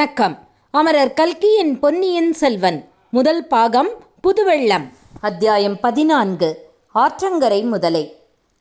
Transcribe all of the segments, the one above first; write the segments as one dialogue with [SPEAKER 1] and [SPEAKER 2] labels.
[SPEAKER 1] வணக்கம். அமரர் கல்கியின் பொன்னியின் செல்வன். முதல் பாகம் புதுவெள்ளம். அத்தியாயம் பதினான்கு. ஆற்றங்கரை முதலை.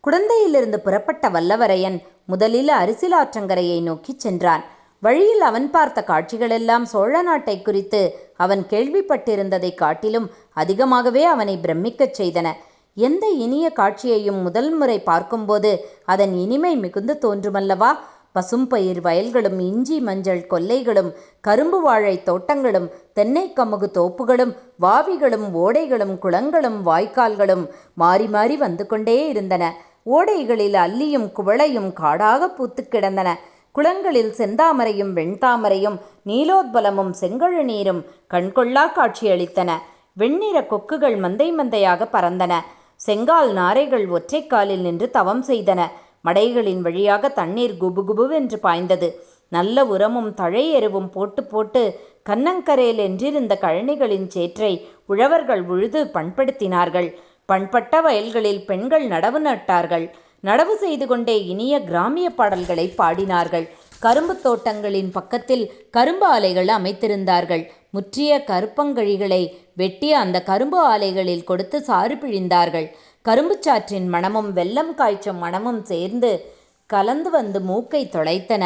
[SPEAKER 1] குடந்தையிலிருந்து புறப்பட்ட வல்லவரையன் முதலில் அரிசில் ஆற்றங்கரையை நோக்கிச் சென்றான். வழியில் அவன் பார்த்த காட்சிகளெல்லாம் சோழ நாட்டை குறித்து அவன் கேள்விப்பட்டிருந்ததைக் காட்டிலும் அதிகமாகவே அவனை பிரமிக்கச் செய்தன. எந்த இனிய காட்சியையும் முதல் முறை பார்க்கும்போது அதன் இனிமை மிகுந்து தோன்றுமல்லவா? பசும்பயிர் வயல்களும் இஞ்சி மஞ்சள் கொல்லைகளும் கரும்பு வாழை தோட்டங்களும் தென்னை கமுகு தோப்புகளும் வாவிகளும் ஓடைகளும் குளங்களும் வாய்க்கால்களும் மாறி மாறி வந்து கொண்டே இருந்தன. ஓடைகளில் அல்லியும் குவளையும் காடாக பூத்து கிடந்தன. குளங்களில் செந்தாமரையும் வெண்தாமரையும் நீலோத்பலமும் செங்கழு நீரும் கண்கொள்ளா காட்சியளித்தன. வெண்ணிற கொக்குகள் மந்தை மந்தையாக பறந்தன. செங்கால் நாரைகள் ஒற்றைக்காலில் நின்று தவம் செய்தன. மடைகளின் வழியாக தண்ணீர் குபுகுபுவென்று பாய்ந்தது. நல்ல உரமும் தழை எருவும் போட்டு போட்டு கன்னங்கரையில் என்றிருந்த கழனிகளின் சேற்றை உழவர்கள் உழுது பண்படுத்தினார்கள். பண்பட்ட வயல்களில் பெண்கள் நடவு நட்டார்கள். நடவு செய்து கொண்டே இனிய கிராமிய பாடல்களை பாடினார்கள். கரும்பு தோட்டங்களின் பக்கத்தில் கரும்பு ஆலைகள் அமைத்திருந்தார்கள். முற்றிய கருப்பங்கழிகளை வெட்டி அந்த கரும்பு ஆலைகளில் கொடுத்து சாறு பிழிந்தார்கள். கரும்புச்சாற்றின் மணமும் வெல்லம் காய்ச்சும் மணமும் சேர்ந்து கலந்து வந்து மூக்கை தொலைத்தன.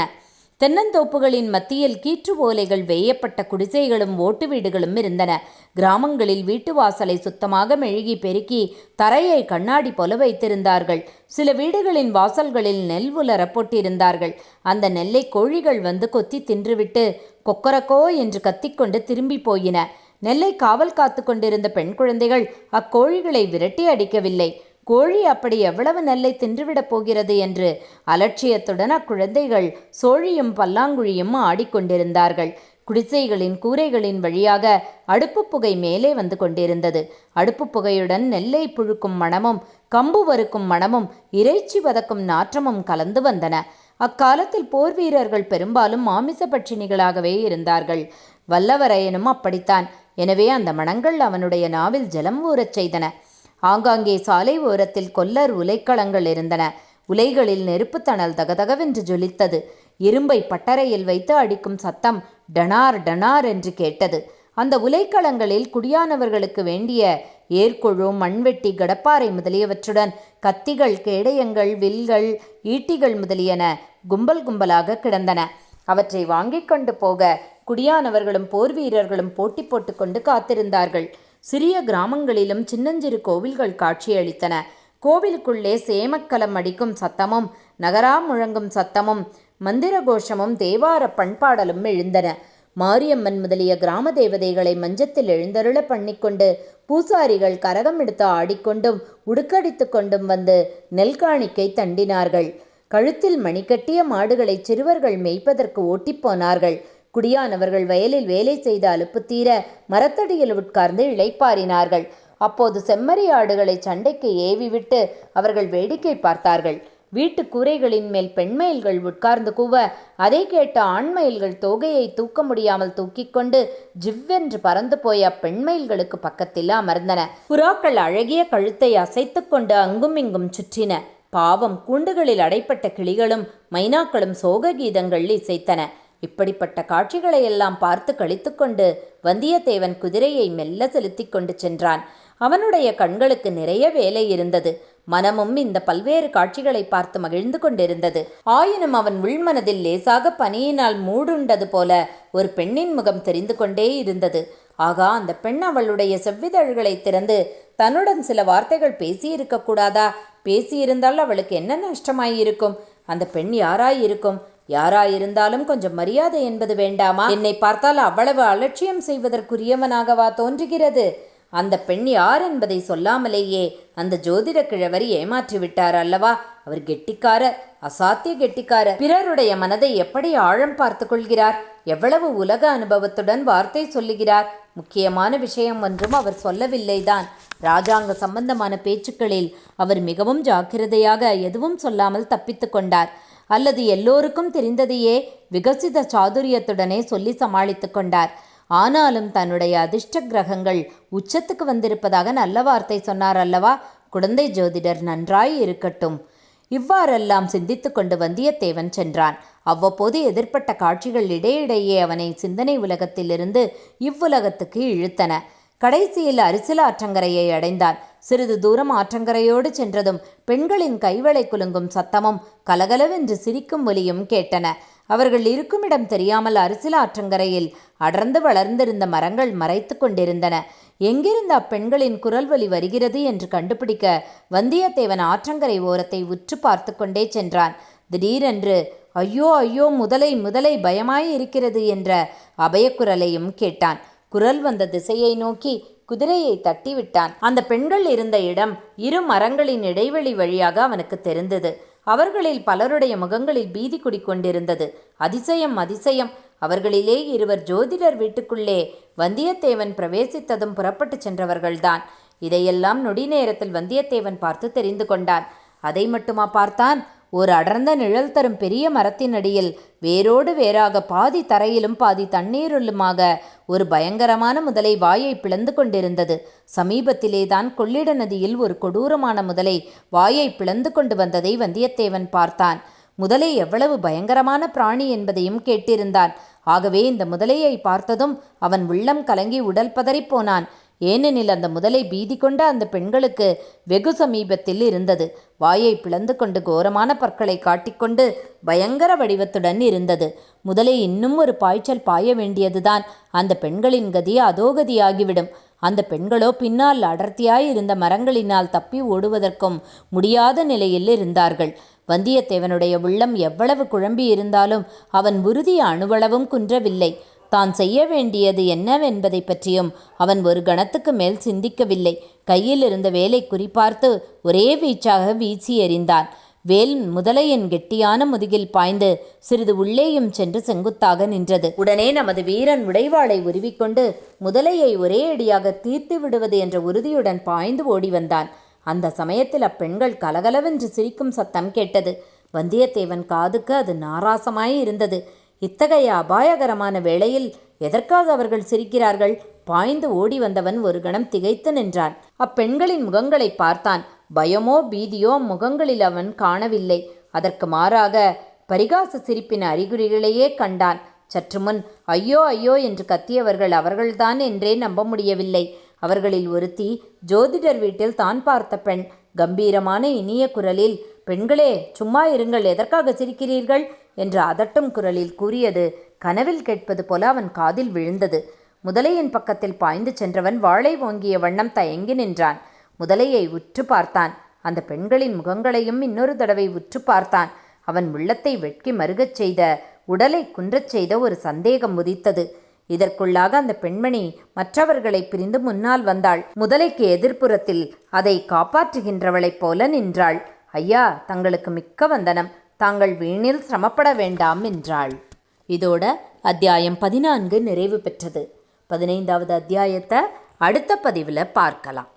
[SPEAKER 1] தென்னந்தோப்புகளின் மத்தியில் கீற்று ஓலைகள் வேயப்பட்ட குடிசைகளும் ஓட்டு வீடுகளும் இருந்தன. கிராமங்களில் வீட்டு வாசலை சுத்தமாக மெழுகி பெருக்கி தரையை கண்ணாடி போல வைத்திருந்தார்கள். சில வீடுகளின் வாசல்களில் நெல் உலர போட்டிருந்தார்கள். அந்த நெல்லை கோழிகள் வந்து கொத்தி தின்றுவிட்டு கொக்கரக்கோ என்று கத்திக்கொண்டு திரும்பி போயின. நெல்லை காவல் காத்து கொண்டிருந்த பெண் குழந்தைகள் அக்கோழிகளை விரட்டி அடிக்கவில்லை. கோழி அப்படி எவ்வளவு நெல்லை தின்றுவிடப் போகிறது என்று அலட்சியத்துடன் அக்குழந்தைகள் சோழியும் பல்லாங்குழியும் ஆடிக்கொண்டிருந்தார்கள். குடிசைகளின் கூரைகளின் வழியாக அடுப்பு புகை மேலே வந்து கொண்டிருந்தது. அடுப்பு புகையுடன் நெல்லை புழுக்கும் மணமும் கம்பு வறுக்கும் மணமும் இறைச்சி வதக்கும் நாற்றமும் கலந்து வந்தன. அக்காலத்தில் போர் வீரர்கள் பெரும்பாலும் மாமிச பட்சினிகளாகவே இருந்தார்கள். வல்லவரையனும் அப்படித்தான். எனவே அந்த மணங்கள் அவனுடைய நாவில் ஜலம் ஊறச் செய்தன. ஆங்காங்கே சாலை ஓரத்தில் கொல்லர் உலைக்களங்கள் இருந்தன. உலைகளில் நெருப்புத்தணல் தகதகவென்று ஜொலித்தது. இரும்பை பட்டறையில் வைத்து அடிக்கும் சத்தம் டனார் டனார் என்று கேட்டது. அந்த உலைக்களங்களில் குடியானவர்களுக்கு வேண்டிய ஏர்கொழு மண்வெட்டி கடப்பாறை முதலியவற்றுடன் கத்திகள் கேடயங்கள் வில்கள் ஈட்டிகள் முதலியன கும்பல் கும்பலாக கிடந்தன. அவற்றை வாங்கிக் கொண்டு போக குடியானவர்களும் போர் வீரர்களும் போட்டி போட்டுக்கொண்டு காத்திருந்தார்கள். சிறிய கிராமங்களிலும் சின்னஞ்சிறு கோவில்கள் காட்சியளித்தன. கோவிலுக்குள்ளே சேமக்கலம் அடிக்கும் சத்தமும் நகரா முழங்கும் சத்தமும் மந்திர கோஷமும் தேவார பண்பாடலும் எழுந்தன. மாரியம்மன் முதலிய கிராம தேவதைகளை மஞ்சத்தில் எழுந்தருள பண்ணிக்கொண்டு பூசாரிகள் கரகம் எடுத்து ஆடிக்கொண்டும் உடுக்கடித்து கொண்டும் வந்து நெல்காணிக்கை தண்டினார்கள். கழுத்தில் மணிக்கட்டிய மாடுகளை சிறுவர்கள் மேய்ப்பதற்கு ஓட்டிப்போனார்கள் குடியானவர்கள் வயலில் வேலை செய்த அலுப்பு தீர மரத்தடியில் உட்கார்ந்து இளைப்பாறினார்கள். அப்போது செம்மறி ஆடுகளை சண்டைக்கு ஏவிவிட்டு அவர்கள் வேடிக்கை பார்த்தார்கள். வீட்டு கூரைகளின் மேல் பெண்மயில்கள் உட்கார்ந்து கூவ அதை கேட்ட ஆண்மயில்கள் தோகையை தூக்க முடியாமல் தூக்கிக் கொண்டு ஜிவ்வென்று பறந்து போய் அப்பெண்மயில்களுக்கு பக்கத்தில் அமர்ந்தன. புறாக்கள் அழகிய கழுத்தை அசைத்து கொண்டு அங்கும் இங்கும் சுற்றின. பாவம் கூண்டுகளில் அடைப்பட்ட கிளிகளும் மைனாக்களும் சோக கீதங்கள் இசைத்தன. இப்படிப்பட்ட காட்சிகளை எல்லாம் பார்த்து கழித்துக்கொண்டு வந்தியத்தேவன் குதிரையை மெல்ல செலுத்தி கொண்டு சென்றான். அவனுடைய கண்களுக்கு நிறைய வேலை இருந்தது. மனமும் இந்த பல்வேறு காட்சிகளை பார்த்து மகிழ்ந்து கொண்டிருந்தது. ஆயினும் அவன் உள்மனதில் லேசாக பனியினால் மூடுண்டது போல ஒரு பெண்ணின் முகம் தெரிந்து கொண்டே இருந்தது. ஆகா அந்த பெண் அவளுடைய செவ்விதழ்களை திறந்து தன்னுடன் சில வார்த்தைகள் பேசியிருக்க கூடாதா? பேசியிருந்தால் அவளுக்கு என்ன நஷ்டமாயிருக்கும்? அந்த பெண் யாராயிருக்கும்? யாராயிருந்தாலும் கொஞ்சம் மரியாதை என்பது வேண்டாமா? என்னை பார்த்தால் அவ்வளவு அலட்சியம் செய்வதற்குரியவனாகவா தோன்றுகிறது? அந்த பெண் யார் என்பதை சொல்லாமலேயே அந்த ஜோதிட கிழவர் ஏமாற்றி விட்டார் அல்லவா? அவர் கெட்டிக்காரர் அசாத்திய கெட்டிக்காரர். பிறருடைய மனதை எப்படி ஆழம் பார்த்து கொள்கிறார்? எவ்வளவு உலக அனுபவத்துடன் வார்த்தை சொல்லுகிறார்? முக்கியமான விஷயம் ஒன்றும் அவர் சொல்லவில்லைதான். ராஜாங்க சம்பந்தமான பேச்சுக்களில் அவர் மிகவும் ஜாக்கிரதையாக எதுவும் சொல்லாமல் தப்பித்து கொண்டார். அல்லது எல்லோருக்கும் தெரிந்ததையே விகசித சாதுரியத்துடனே சொல்லி சமாளித்து கொண்டார். ஆனாலும் தன்னுடைய அதிர்ஷ்ட கிரகங்கள் உச்சத்துக்கு வந்திருப்பதாக நல்ல வார்த்தை சொன்னார் அல்லவா? குழந்தை ஜோதிடர் நன்றாய் இருக்கட்டும். இவ்வாறெல்லாம் சிந்தித்து கொண்டு வந்தியத்தேவன் சென்றான். அவ்வப்போது எதிர்ப்பட்ட காட்சிகள் இடையிடையே அவனை சிந்தனை உலகத்திலிருந்து இவ்வுலகத்துக்கு இழுத்தன. கடைசியில் அரிசில ஆற்றங்கரையை அடைந்தான். சிறிது தூரம் ஆற்றங்கரையோடு சென்றதும் பெண்களின் கைவளை குலுங்கும் சத்தமும் கலகலவென்று சிரிக்கும் ஒலியும் கேட்டன. அவர்கள் இருக்குமிடம் தெரியாமல் அரிசில ஆற்றங்கரையில் அடர்ந்து வளர்ந்திருந்த மரங்கள் மறைத்து கொண்டிருந்தன. எங்கிருந்து அப்பெண்களின் குரல் வலி வருகிறது என்று கண்டுபிடிக்க வந்தியத்தேவன் ஆற்றங்கரை ஓரத்தை உற்று பார்த்து கொண்டே சென்றான். திடீரென்று ஐயோ ஐயோ முதலை முதலை பயமாய் இருக்கிறது என்ற அபயக்குரலையும் கேட்டான். குரல் வந்த திசையை நோக்கி குதிரையை தட்டிவிட்டான். அந்த பெண்கள் இருந்த இடம் இரு மரங்களின் இடைவெளி வழியாக அவனுக்கு தெரிந்தது. அவர்களில் பலருடைய முகங்களில் பீதி குடிக்கொண்டிருந்தது அதிசயம் அதிசயம். அவர்களிலே இருவர் ஜோதிடர் வீட்டுக்குள்ளே வந்தியத்தேவன் பிரவேசித்ததும் புறப்பட்டு சென்றவர்கள்தான். இதையெல்லாம் நொடி நேரத்தில் வந்தியத்தேவன் பார்த்து தெரிந்து கொண்டான். அதை மட்டுமா பார்த்தான்? ஒரு அடர்ந்த நிழல் தரும் பெரிய மரத்தின் அடியில் வேரோடு வேறாக பாதி தரையிலும் பாதி தண்ணீரிலுமாக ஒரு பயங்கரமான முதலை வாயை பிளந்து கொண்டிருந்தது. சமீபத்திலேதான் கொள்ளிட நதியில் ஒரு கொடூரமான முதலை வாயை பிளந்து கொண்டு வந்ததை வந்தியத்தேவன் பார்த்தான். முதலை எவ்வளவு பயங்கரமான பிராணி என்பதையும் கேட்டிருந்தான். ஆகவே இந்த முதலையை பார்த்ததும் அவன் உள்ளம் கலங்கி உடல் பதறிப்போனான் ஏனெனில் அந்த முதலை பீதி கொண்ட அந்த பெண்களுக்கு வெகு சமீபத்தில் இருந்தது. வாயை பிளந்து கொண்டு கோரமான பற்களை காட்டிக்கொண்டு பயங்கர வடிவத்துடன் இருந்தது. முதலை இன்னும் ஒரு பாய்ச்சல் பாய வேண்டியதுதான். அந்த பெண்களின் கதி அதோகதியாகிவிடும் அந்த பெண்களோ பின்னால் அடர்த்தியாய் இருந்த மரங்களினால் தப்பி ஓடுவதற்கும் முடியாத நிலையில் இருந்தார்கள். வந்தியத்தேவனுடைய உள்ளம் எவ்வளவு குழம்பி இருந்தாலும் அவன் உறுதி அணுவளவும் குன்றவில்லை. தான் செய்ய வேண்டியது என்னவென்பதை பற்றியும் அவன் ஒரு கணத்துக்கு மேல் சிந்திக்கவில்லை. கையில் இருந்த வேலை குறிப்பார்த்து ஒரே வீச்சாக வீசி எறிந்தான். வேல் முதலையின் கெட்டியான முதுகில் பாய்ந்து சிறிது உள்ளேயும் சென்று செங்குத்தாக நின்றது. உடனே நமது வீரன் உடைவாளை உருவிக்கொண்டு முதலையை ஒரே அடியாக தீர்த்து விடுவது என்ற உறுதியுடன் பாய்ந்து ஓடி வந்தான். அந்த சமயத்தில் அப்பெண்கள் கலகலவென்று சிரிக்கும் சத்தம் கேட்டது. வந்தியத்தேவன் காதுக்கு அது நாராசமாய் இருந்தது. இத்தகைய அபாயகரமான வேளையில் எதற்காக அவர்கள் சிரிக்கிறார்கள்? பாய்ந்து ஓடி வந்தவன் ஒரு கணம் திகைத்து நின்றான். அப்பெண்களின் முகங்களை பார்த்தான். பயமோ பீதியோ முகங்களில் அவன் காணவில்லை. அதற்கு மாறாக பரிகாச சிரிப்பின் அறிகுறிகளையே கண்டான். சற்று முன் ஐயோ ஐயோ என்று கத்தியவர்கள் அவர்கள்தான் என்றே நம்ப முடியவில்லை. அவர்களில் ஒருத்தி ஜோதிடர் வீட்டில் தான் பார்த்த பெண். கம்பீரமான இனிய குரலில் பெண்களே சும்மா இருங்கள். எதற்காக சிரிக்கிறீர்கள்? என்று அதட்டும் குரலில் கூறியது கனவில் கேட்பது போல அவன் காதில் விழுந்தது. முதலையின் பக்கத்தில் பாய்ந்து சென்றவன் வாளை ஓங்கிய வண்ணம் தயங்கி நின்றான். முதலையை உற்று பார்த்தான். அந்த பெண்களின் முகங்களையும் இன்னொரு தடவை உற்று பார்த்தான். அவன் உள்ளத்தை வெட்கி மருகச் செய்த உடலை குன்றச் செய்த ஒரு சந்தேகம் உதித்தது. இதற்குள்ளாக அந்த பெண்மணி மற்றவர்களை பிரிந்து முன்னால் வந்தாள். முதலைக்கு எதிர்ப்புறத்தில் அதை காப்பாற்றுகின்றவளைப் போல நின்றாள். ஐயா தங்களுக்கு மிக்க வந்தனம். தாங்கள் வீணில் சிரமப்பட வேண்டாம் என்றாள். இதோட அத்தியாயம் பதினான்கு நிறைவு பெற்றது. பதினைந்தாவது அத்தியாயத்தை அடுத்த பதிவில் பார்க்கலாம்.